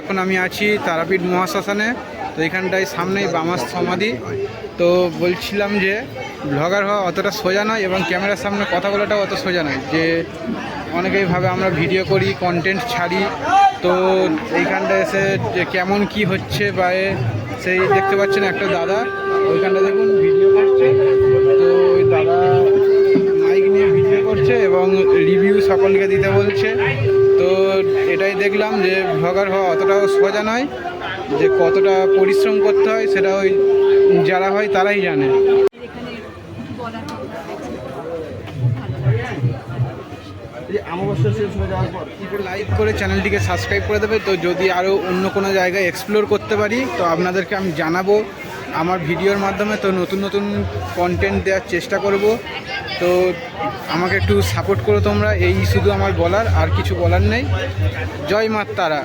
এখন আমি আছি তারাপীঠ মহাশ্মশানে, তো এখানটায় সামনেই বামার সমাধি। তো বলছিলাম যে ব্লগার হওয়া অতটা সোজা নয় এবং ক্যামেরার সামনে কথা বলাটাও অত সোজা নয়। যে অনেকেই ভাবে আমরা ভিডিও করি কন্টেন্ট ছাড়ি, তো এইখানটা এসে যে কেমন কি হচ্ছে বা সেই দেখতে পাচ্ছেন একটা দাদা। ওইখানটা দেখুন ভিডিও করছে। তো ওই দাদা মাইক নিয়ে ভিডিও করছে এবং রিভিউ সকলকে দিতে বলছে। তো এটাই দেখলাম যে ব্লগার হওয়া অতটাও সোজা নয় যে কতটা পরিশ্রম করতে হয় সেটা ওই যারা হয় তারাই জানে। লাইক করে চ্যানেলটিকে সাবস্ক্রাইব করে দেবে? তো যদি আরও অন্য কোনো জায়গায় এক্সপ্লোর করতে পারি তো আপনাদেরকে আমি জানাব। আমার ভিডিওর মাধ্যমে তো নতুন নতুন কন্টেন্ট দেওয়ার চেষ্টা করব। তো আমাকে একটু সাপোর্ট করো তোমরা। এই শুধু আমার বলার, আর কিছু বলার নেই। জয় মার তারা।